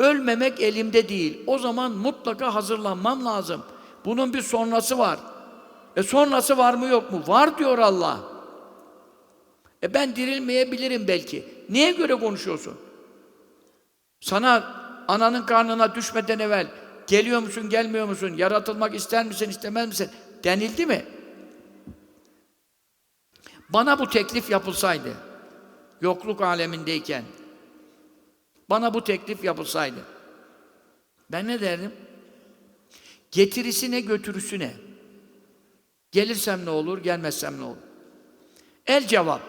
Ölmemek elimde değil. O zaman mutlaka hazırlanmam lazım. Bunun bir sonrası var. E sonrası var mı yok mu? Var diyor Allah. E ben dirilmeyebilirim belki. Neye göre konuşuyorsun? Sana ananın karnına düşmeden evvel geliyor musun, gelmiyor musun, yaratılmak ister misin, istemez misin denildi mi? Bana bu teklif yapılsaydı, yokluk alemindeyken, bana bu teklif yapılsaydı, ben ne derdim? Getirisi ne, götürüsü ne? Gelirsem ne olur, gelmezsem ne olur? El cevap.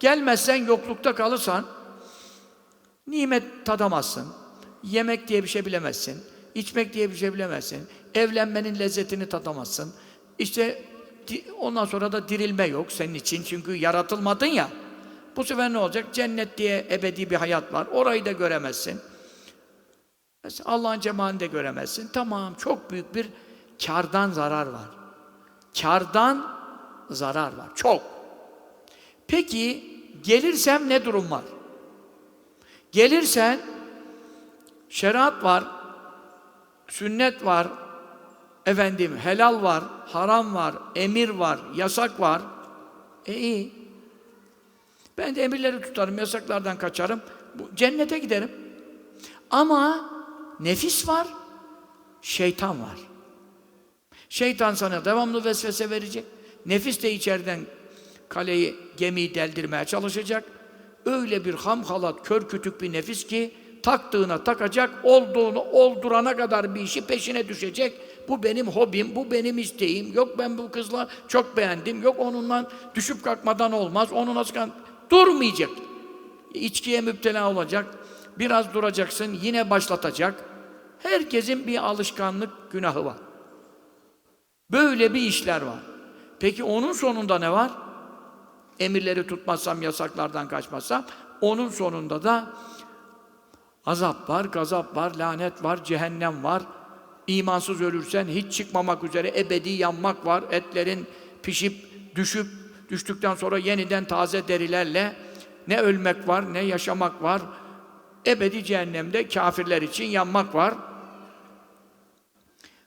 Gelmezsen, yoklukta kalırsan, nimet tadamazsın. Yemek diye bir şey bilemezsin. içmek diye bir şey bilemezsin. Evlenmenin lezzetini tadamazsın. İşte ondan sonra da dirilme yok senin için. Çünkü yaratılmadın ya. Bu sefer ne olacak? Cennet diye ebedi bir hayat var. Orayı da göremezsin. Allah'ın cemalini de göremezsin. Tamam, çok büyük bir kardan zarar var. Kardan zarar var. Çok. Peki, gelirsem ne durum var? Gelirsen, şeriat var, sünnet var, efendim helal var, haram var, emir var, yasak var. E iyi. Ben de emirleri tutarım, yasaklardan kaçarım. Bu, cennete giderim. Ama nefis var, şeytan var. Şeytan sana devamlı vesvese verecek. Nefis de içeriden kaleyi, gemiyi deldirmeye çalışacak. Öyle bir ham halat, kör kütük bir nefis ki taktığına takacak, olduğunu oldurana kadar bir işi peşine düşecek. Bu benim hobim, bu benim isteğim. Yok ben bu kızla çok beğendim. Yok onunla düşüp kalkmadan olmaz. Onu nasıl Durmayacak. İçkiye müptela olacak. Biraz duracaksın, yine başlatacak. Herkesin bir alışkanlık günahı var. Böyle bir işler var. Peki onun sonunda ne var? Emirleri tutmazsam, yasaklardan kaçmazsam, onun sonunda da azap var, gazap var, lanet var, cehennem var. İmansız ölürsen hiç çıkmamak üzere ebedi yanmak var. Etlerin pişip, düşüp, düştükten sonra yeniden taze derilerle ne ölmek var, ne yaşamak var. Ebedi cehennemde kafirler için yanmak var.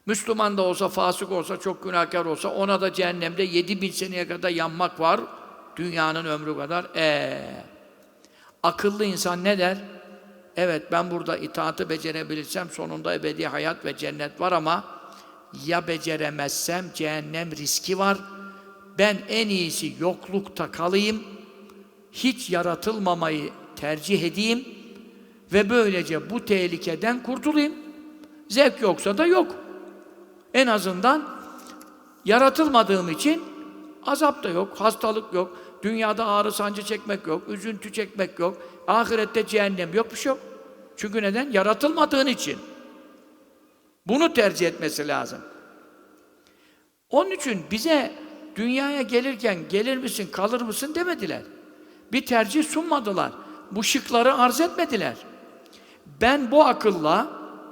Müslüman da olsa, fasık olsa, çok günahkar olsa ona da cehennemde yedi bin seneye kadar yanmak var. Dünyanın ömrü kadar. Ee, akıllı insan ne der? Evet ben burada itaatı becerebilirsem sonunda ebedi hayat ve cennet var ama ya beceremezsem cehennem riski var. Ben en iyisi yoklukta kalayım. Hiç yaratılmamayı tercih edeyim ve böylece bu tehlikeden kurtulayım. Zevk yoksa da yok. En azından yaratılmadığım için azap da yok, hastalık yok, dünyada ağrı sancı çekmek yok, üzüntü çekmek yok, ahirette cehennem yok, bir şey yok. Çünkü neden? Yaratılmadığın için. Bunu tercih etmesi lazım. Onun için bize dünyaya gelirken gelir misin, kalır mısın demediler. Bir tercih sunmadılar. Bu şıkları arz etmediler. Ben bu akılla,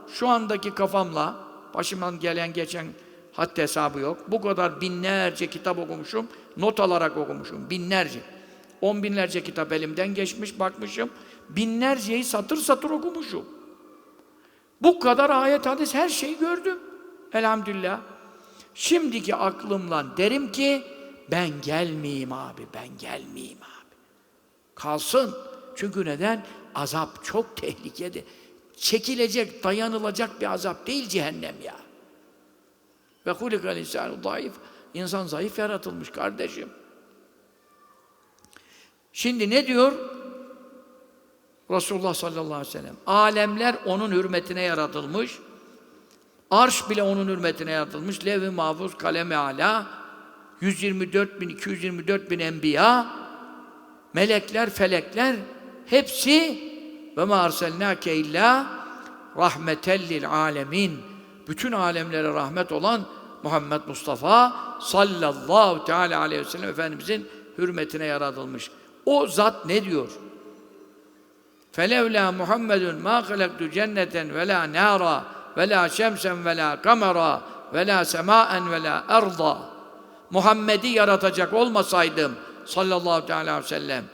şu andaki kafamla, başımdan gelen geçen haddi hesabı yok. Bu kadar binlerce kitap okumuşum, not alarak okumuşum, binlerce. On binlerce kitap elimden geçmiş, bakmışım. Binlerceyi satır satır okumuşum. Bu kadar ayet, hadis, her şeyi gördüm. Elhamdülillah. Şimdiki aklımla derim ki, ben gelmeyeyim abi, ben gelmeyeyim abi. Kalsın. Çünkü neden? Azap çok tehlikeli. Çekilecek, dayanılacak bir azap değil cehennem ya. Ve hulikal insanu zayıf. İnsan zayıf yaratılmış kardeşim. Şimdi ne diyor? Resulullah sallallahu aleyhi ve sellem. Alemler onun hürmetine yaratılmış. Arş bile onun hürmetine yaratılmış. Levh-i mahfuz, kalem-i ala, 124 bin, 224 bin enbiya, melekler, felekler, hepsi ve ma arselnâke illâ rahmetellil alemin. Bütün alemlere rahmet olan Muhammed Mustafa sallallahu teala aleyhi ve sellem Efendimizin hürmetine yaratılmış. O zat ne diyor? Felevla Muhammedun ma halaktu cenneten ve la nara ve la şemsen ve la kamera ve la semaen ve la erda. Muhammed'i yaratacak olmasaydım sallallahu aleyhi ve sellem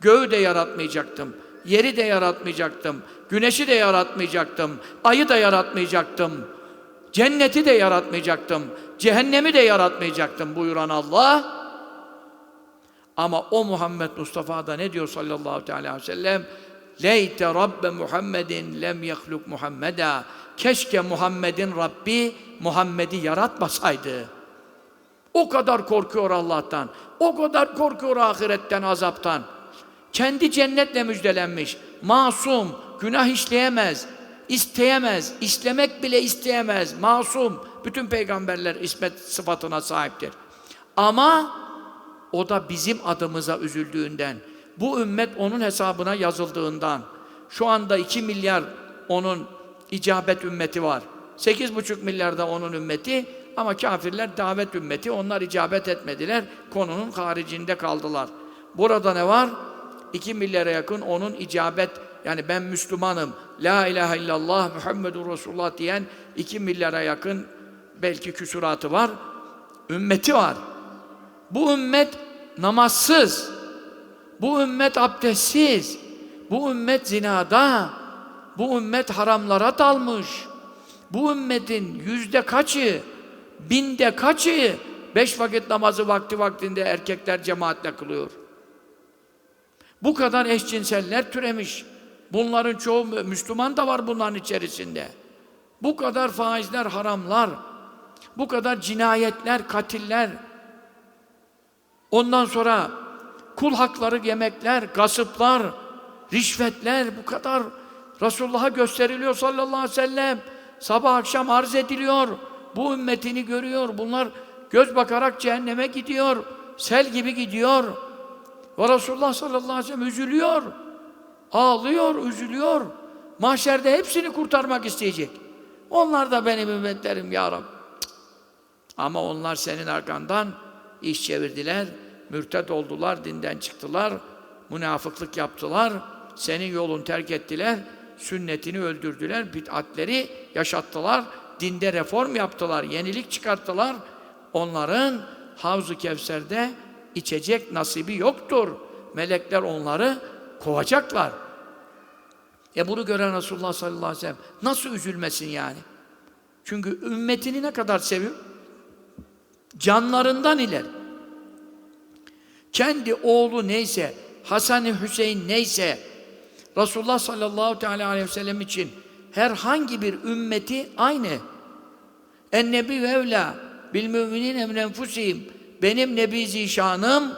göğü de yaratmayacaktım, yeri de yaratmayacaktım, güneşi de yaratmayacaktım, ayı da yaratmayacaktım, cenneti de yaratmayacaktım, cehennemi de yaratmayacaktım buyuran Allah. Ama o Muhammed Mustafa'da ne diyor sallallahu aleyhi ve sellem? Leyte Rabbe Muhammedin lem yahluk Muhammeda. Keşke Muhammed'in Rabbi Muhammed'i yaratmasaydı. O kadar korkuyor Allah'tan. O kadar korkuyor ahiretten, azaptan. Kendi cennetle müjdelenmiş. Masum, günah işleyemez, isteyemez, istemek bile isteyemez. Masum. Bütün peygamberler ismet sıfatına sahiptir. Ama o da bizim adımıza üzüldüğünden, bu ümmet onun hesabına yazıldığından, şu anda 2 milyar onun icabet ümmeti var. 8,5 milyar da onun ümmeti ama kafirler davet ümmeti, onlar icabet etmediler, konunun haricinde kaldılar. Burada ne var? 2 milyara yakın onun icabet, yani ben Müslümanım, La ilahe illallah Muhammedur Resulullah diyen 2 milyara yakın belki küsuratı var, ümmeti var. Bu ümmet namazsız, bu ümmet abdestsiz, bu ümmet zinada, bu ümmet haramlara dalmış. Bu ümmetin yüzde kaçı, binde kaçı beş vakit namazı vakti vaktinde erkekler cemaatle kılıyor. Bu kadar eşcinseller türemiş. Bunların çoğu Müslüman da var bunların içerisinde. Bu kadar faizler, haramlar, bu kadar cinayetler, katiller, ondan sonra kul hakları yemekler, gasıplar, rişvetler bu kadar Resulullah'a gösteriliyor sallallahu aleyhi ve sellem. Sabah akşam arz ediliyor. Bu ümmetini görüyor. Bunlar göz bakarak cehenneme gidiyor. Sel gibi gidiyor. Ve Resulullah sallallahu aleyhi ve sellem üzülüyor. Ağlıyor, üzülüyor. Mahşerde hepsini kurtarmak isteyecek. Onlar da benim ümmetlerim ya Rabbi. Ama onlar senin arkandan iş çevirdiler, mürted oldular, dinden çıktılar, münafıklık yaptılar, senin yolun terk ettiler, sünnetini öldürdüler, bid'atleri yaşattılar, dinde reform yaptılar, yenilik çıkarttılar. Onların Havz-ı Kevser'de içecek nasibi yoktur. Melekler onları kovacaklar. E bunu gören Resulullah sallallahu aleyhi ve sellem nasıl üzülmesin yani? Çünkü ümmetini ne kadar seviyor? Canlarından iler. Kendi oğlu neyse, Hasan-ı Hüseyin neyse, Resulullah sallallahu teala aleyhi ve sellem için herhangi bir ümmeti aynı. En nebi ve evla bil müminin emren enfusihim. Benim nebi zişanım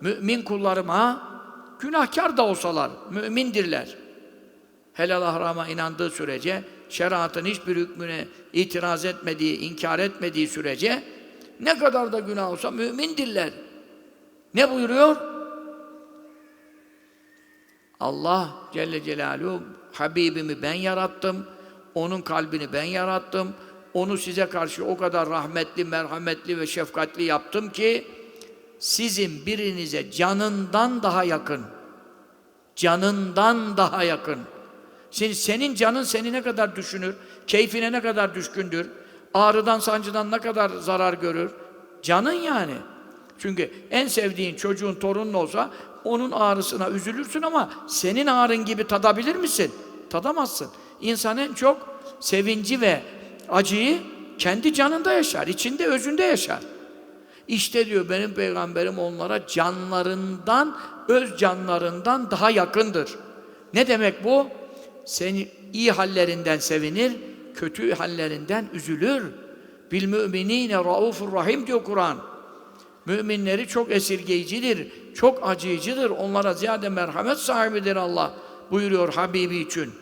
mümin kullarıma günahkar da olsalar mümindirler. Helal harama inandığı sürece şeriatın hiçbir hükmüne itiraz etmediği, inkar etmediği sürece ne kadar da günah olsa mümindirler. Ne buyuruyor? Allah Celle Celaluhu Habibimi ben yarattım. Onun kalbini ben yarattım. Onu size karşı o kadar rahmetli, merhametli ve şefkatli yaptım ki sizin birinize canından daha yakın. Canından daha yakın. Şimdi senin canın seni ne kadar düşünür? Keyfine ne kadar düşkündür? Ağrıdan, sancıdan ne kadar zarar görür? Canın yani. Çünkü en sevdiğin çocuğun, torunun olsa onun ağrısına üzülürsün ama senin ağrın gibi tadabilir misin? Tadamazsın. İnsan en çok sevinci ve acıyı kendi canında yaşar, içinde, özünde yaşar. İşte diyor benim peygamberim onlara canlarından, öz canlarından daha yakındır. Ne demek bu? Seni iyi hallerinden sevinir, kötü hallerinden üzülür. Bil müminine raufur rahim diyor Kur'an. Müminleri çok esirgeyicidir, çok acıyıcıdır. Onlara ziyade merhamet sahibidir Allah buyuruyor Habibi için.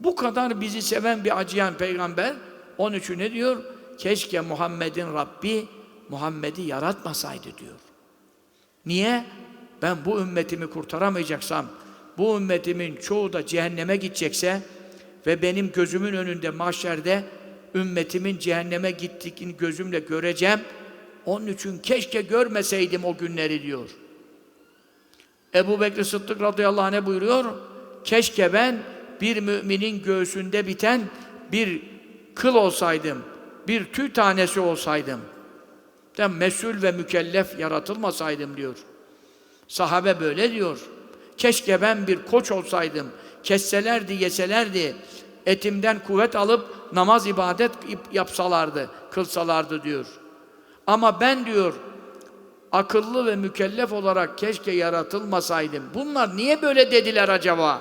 Bu kadar bizi seven bir acıyan peygamber onun için ne diyor? Keşke Muhammed'in Rabbi Muhammed'i yaratmasaydı diyor. Niye? Ben bu ümmetimi kurtaramayacaksam, bu ümmetimin çoğu da cehenneme gidecekse ve benim gözümün önünde mahşerde ümmetimin cehenneme gittiğini gözümle göreceğim. Onun için keşke görmeseydim o günleri diyor. Ebu Bekir Sıddık radıyallahu anh buyuruyor? Keşke ben bir müminin göğsünde biten bir kıl olsaydım, bir tüy tanesi olsaydım. Ben mesul ve mükellef yaratılmasaydım diyor. Sahabe böyle diyor. Keşke ben bir koç olsaydım. Kesselerdi, yeselerdi. Etimden kuvvet alıp namaz ibadet yapsalardı, kılsalardı diyor. Ama ben diyor akıllı ve mükellef olarak keşke yaratılmasaydım. Bunlar niye böyle dediler acaba?